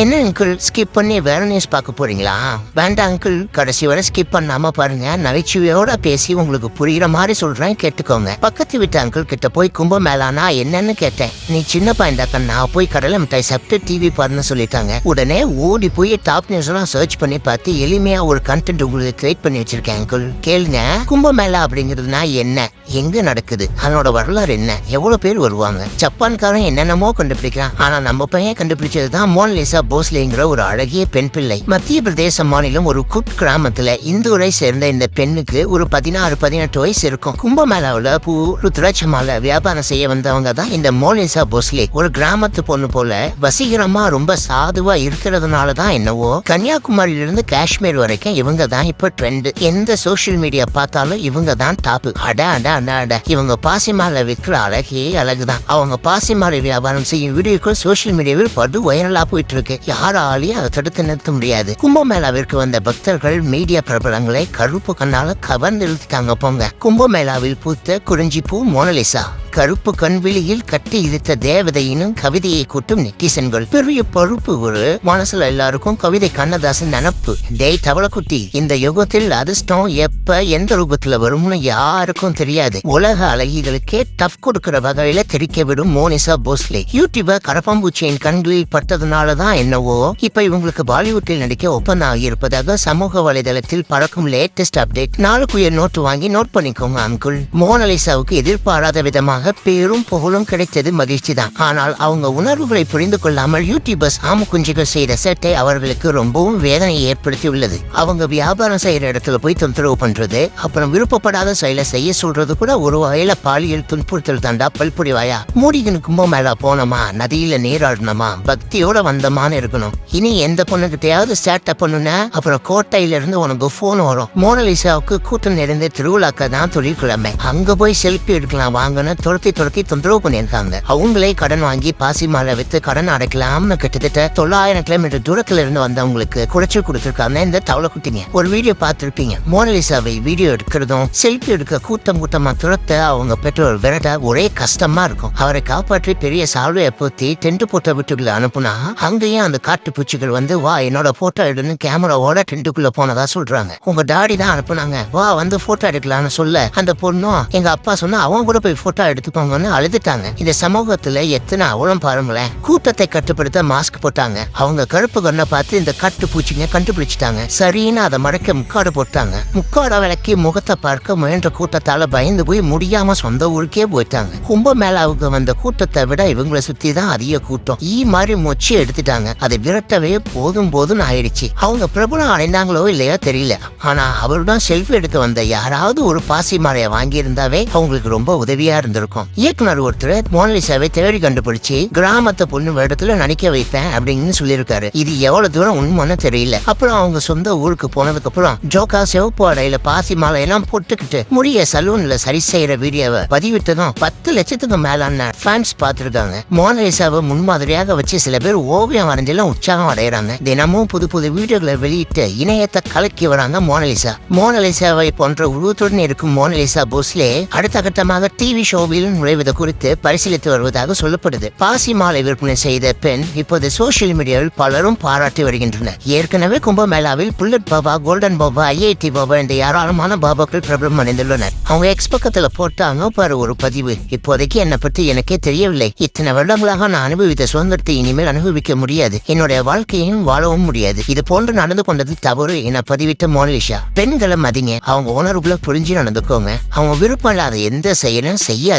என்ன uncle skip பண்ணி வேற நியூஸ் பார்க்க போறீங்களா? வேண்டாம் அங்கிள் கடைசி வரை ஸ்கிப் பண்ணாம பாருங்க. நகைச்சுவையோட பேசி உங்களுக்கு புரியுற மாதிரி சொல்றேன் கேட்டுக்கோங்க. பக்கத்து வீட்டு அங்கிள் கிட்ட போய் கும்பமேளானா என்னன்னு கேட்டேன். நீ சின்ன பையன் நான் போய் கடலை மிட்டாய் சாப்பிட்டு டிவி பாருன்னு சொல்லிட்டாங்க. உடனே ஓடி போய் டாப் நியூஸ் எல்லாம் சர்ச் பண்ணி பார்த்து எளிமையா ஒரு கண்டென்ட் உங்களுக்கு கிரியேட் பண்ணி வச்சிருக்கேன் அங்கிள் கேளுங்க. கும்பமேளா அப்படிங்கிறதுனா என்ன? எங்க நடக்குது? அதனோட வரலாறு என்ன? எவ்வளவு பேர் வருவாங்க? ஜப்பான்காரன் என்னென்னமோ கண்டுபிடிக்கிறான். ஆனா நம்ம பையன் கண்டுபிடிச்சது தான் மோன்லிசா போஸ்லேங்கிற ஒரு அழகிய பெண் பிள்ளை. மத்திய பிரதேச மாநிலம் ஒரு குட் கிராமத்துல இந்துரை சேர்ந்த இந்த பெண்ணுக்கு ஒரு பதினாறு பதினெட்டு வயசு இருக்கும். கும்பமேளாவில் பூ ருத்ராட்ச மாலை வியாபாரம் செய்ய வந்தவங்க தான் இந்த மோனலிசா போஸ்லே. ஒரு கிராமத்து பொண்ணு போல வசீகரமா ரொம்ப சாதுவா இருக்கிறதுனால தான் என்னவோ கன்னியாகுமரியில இருந்து காஷ்மீர் வரைக்கும் இவங்க தான் இப்ப ட்ரெண்ட் எந்த சோஷியல் மீடியா பார்த்தாலும் இவங்க தான் டாப் அட அட அட அட. இவங்க பாசி மாலை விற்கிற அழகே அழகுதான். அவங்க பாசி மாலை வியாபாரம் செய்யும் வீடியோக்கள் சோஷியல் மீடியாவில் படு வைரலா போயிட்டு இருக்கு. யாராலையும் அதை தடுத்து நிறுத்த முடியாது. கும்பமேளாவிற்கு வந்த பக்தர்கள் மீடியா பிரபலங்களை கருப்பு கண்ணால கவர்ந்து இழுத்துட்டாங்க போங்க கும்பமேளாவில் பூத்த குறிஞ்சி பூ மோனலிசா. கருப்பு கண்விழியில் கட்டி இழுத்த தேவதையினும் கவிதையை கூட்டும் நெட்டிசன்கள். பெரிய பருப்பு ஒரு மனசுல எல்லாருக்கும் கவிதை கண்ணதாசன் நினப்பு. டேய் தவளக்குட்டி இந்த யுகத்தில் அதிர்ஷ்டம் எப்ப எந்த ரூபத்துல வரும்னு யாருக்கும் தெரியாது. உலக அழகிகளுக்கே டஃப் கொடுக்கிற வகையில தெரிக்க விடும் மோனிசா போஸ்லே. யூடியூபர் கரப்பாம்பூச்சியின் கண்களில் பட்டதுனாலதான் என்னவோ இப்ப இவங்களுக்கு பாலிவுட்டில் நடிக்க ஒப்பந்தம் ஆகியிருப்பதாக சமூக வலைதளத்தில் பறக்கும் லேட்டஸ்ட் அப்டேட் நாளுக்குயர் நோட்டு வாங்கி நோட் பண்ணிக்கோங்க அங்குள் மோனலிசாவுக்கு எதிர்பாராத விதமாக பேரும் புகழும் கிடைத்தது மகிழ்ச்சி தான் ஆனால் அவங்க உணர்வுகளை புரிந்து கொள்ளாமல் யூடியூபர்ஸ் ஆம செய்த சேட்டை அவர்களுக்கு ரொம்பவும் வேதனையை ஏற்படுத்தி உள்ளது அவங்க வியாபாரம் செய்யற இடத்துல போய் தொந்தரவு பண்றது அப்புறம் விருப்பப்படாத செயலை செய்ய சொல்றது கூட ஒரு வகையில பாலியல் துன்புறுத்தல் தாண்டா பல்புரிவாயா? மூடிகன் கும்பமேளா போனோமா? நதியில நீராடணுமா பக்தியோட வந்தமான்னு இருக்கணும். இனி எந்த பொண்ணுகிட்டையாவது சேட்டை பண்ணுன அப்புறம் கோட்டையில இருந்து உனக்கு போன் வரும். மோனலிசாவுக்கு கூட்டம் நிறைந்த திருவிழாக்க தான் தொழிற்கிழமை அங்க போய் செல்ஃபி எடுக்கலாம் வாங்கன்னு துரத்தி துரத்தி தொந்தரவு பண்ணியிருக்காங்க. அவங்களே கடன் வாங்கி பாசி மாலை வித்து கடன் அடைக்கலாம்னு கிட்டத்தட்ட தொள்ளாயிரம் கிலோமீட்டர் தூரத்துல இருந்து வந்தவங்களுக்கு குடைச்சல் கொடுத்துருக்காங்க இந்த தவளை குட்டிங்க. ஒரு வீடியோ பார்த்துருப்பீங்க. மோனலிசாவை வீடியோ எடுக்கிறதும் செல்ஃபி எடுக்க கூட்டம் கூட்டமா துரத்த அவங்க பெற்றோர் விரட்ட ஒரே கஷ்டமா இருக்கும். அவரை காப்பாற்றி பெரிய சால்வையை போத்தி டென்ட் போட்ட வீட்டுக்குள்ள அனுப்புனா அங்கேயும் அந்த காட்டு பூச்சிகள் வந்து வா என்னோட போட்டோ எடுன்னு கேமராவோட டென்ட்டுக்குள்ள போனதா சொல்றாங்க. உங்க டாடி தான் அனுப்புனாங்க. வா வந்து போட்டோ எடுக்கலாம்னு சொல்ல. அந்த பொண்ணும் எங்க அப்பா சொன்னா அவன் கூட போய் போட்டோ எடுத்துக்கோங்கன்னு அழுதுட்டாங்க. இந்த சமூகத்துல எத்தனை அவலம் பாருங்களேன். கூட்டத்தை கட்டுப்படுத்த மாஸ்க் போட்டாங்க. அவங்க கருப்பு கண்ணை பார்த்து இந்த கட்டு பூச்சிங்க கண்டுபிடிச்சிட்டாங்க. சரின்னு அதை மடக்க முக்காடு போட்டாங்க. முக்காட விளக்கி முகத்தை பார்க்க முயன்ற கூட்டத்தால பயந்து போய் முடியாம சொந்த ஊருக்கே போயிட்டாங்க. கும்பமேளாவுக்கு வந்த கூட்டத்தை விட இவங்களை சுத்தி தான் அதிக கூட்டம். ஈ மாதிரி மொச்சி எடுத்துட்டாங்க. அதை விரட்டவே போதும் போதும் ஆயிடுச்சு. அவங்க பிரபலம் அடைந்தாங்களோ இல்லையோ தெரியல. ஆனா அவருடன் செல்ஃபி எடுக்க வந்த யாராவது ஒரு பாசி மாலையை வாங்கியிருந்தாவே அவங்களுக்கு ரொம்ப உதவியா இருந்திருக்கும். இயக்குனர் ஒருத்தர் மோனலிசாவை தேடி கண்டுபிடிச்சு கிராமத்து பொண்ணு வேடத்துல நடிக்க வைப்பேன் அப்படின்னு சொல்லியிருக்காரு. இது எவ்வளவு தூரம் உண்மைன்னு தெரியல. அப்புறம் அவங்க சொந்த ஊருக்கு போனதுக்கு அப்புறம் ஜோக்கா சிவப்பு அடையில பாசி மாலை எல்லாம் போட்டுக்கிட்டு முடிய சலூன்ல சரி செய்யற வீடியோவை பதிவிட்டதும் பத்து லட்சத்துக்கு மேலான ஃபேன்ஸ் பார்த்திருக்காங்க. மோனலிசாவை முன்மாதிரியாக வச்சு சில பேர் ஓவியம் வரைஞ்செல்லாம் உற்சாகம் அடைகிறாங்க தினமும் புது புது வீடியோக்களை வெளியிட்டு இணையத்தை கலக்கி வராங்க மோனலிசா. மோனலிசாவை போன்ற உருவத்துடன் இருக்கும் மோனலிசா போஸ்லே அடுத்த கட்டமாக டிவி ஷோவில் நுழைவது குறித்து பரிசீலித்து வருவதாக சொல்லப்படுது. பாசி மாலை விற்பனை செய்த பெண் இப்போது சோசியல் மீடியாவில் பலரும் பாராட்டி வருகின்றனர். ஏற்கனவே கும்பமேளாவில் bullet Baba golden Baba IIT Baba இந்த ஏராளமான பாபாக்கள் பிரபலம் அடைந்துள்ளனர். அவங்க எக்ஸ் பக்கத்துல போட்டாங்க பாரு ஒரு பதிவு. இப்போதைக்கு என்னை பற்றி எனக்கே தெரியவில்லை. இத்தனை வருடங்களாக நான் அனுபவித்த சுதந்திரத்தை இனிமேல் அனுபவிக்க முடியாது. என்னுடைய வாழ்க்கையும் வாழவும் முடியாது. இது போன்று நடந்து கொண்டது தவறு என பதிவிட்ட மோனலிஷா பெண்களை மதிங்க. அவங்க உணர்வுல புரிஞ்சு நடந்துக்கோங்க. அவங்க விருப்பம் இல்லாத எந்த செயலும்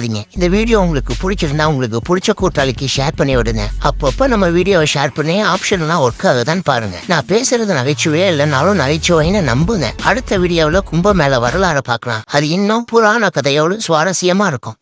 செய்யாதீங்க இந்த வீடியோ உங்களுக்கு பிடிச்சிருந்தா உங்களுக்கு பிடிச்ச கூட்டாளிக்கு ஷேர் பண்ணி விடுங்க. அப்பப்போ நம்ம வீடியோவை ஷேர் பண்ணி ஆப்ஷன்லாம் ஒர்க் ஆகுதான்னு பாருங்க. நான் பேசுறது நகைச்சுவையே இல்லைனாலும் நகைச்சுவைன்னு நம்புங்க. அடுத்த வீடியோவில் கும்ப மேல வரலாறு பார்க்கலாம். அது இன்னும் புராண கதையோடு சுவாரஸ்யமா இருக்கும்.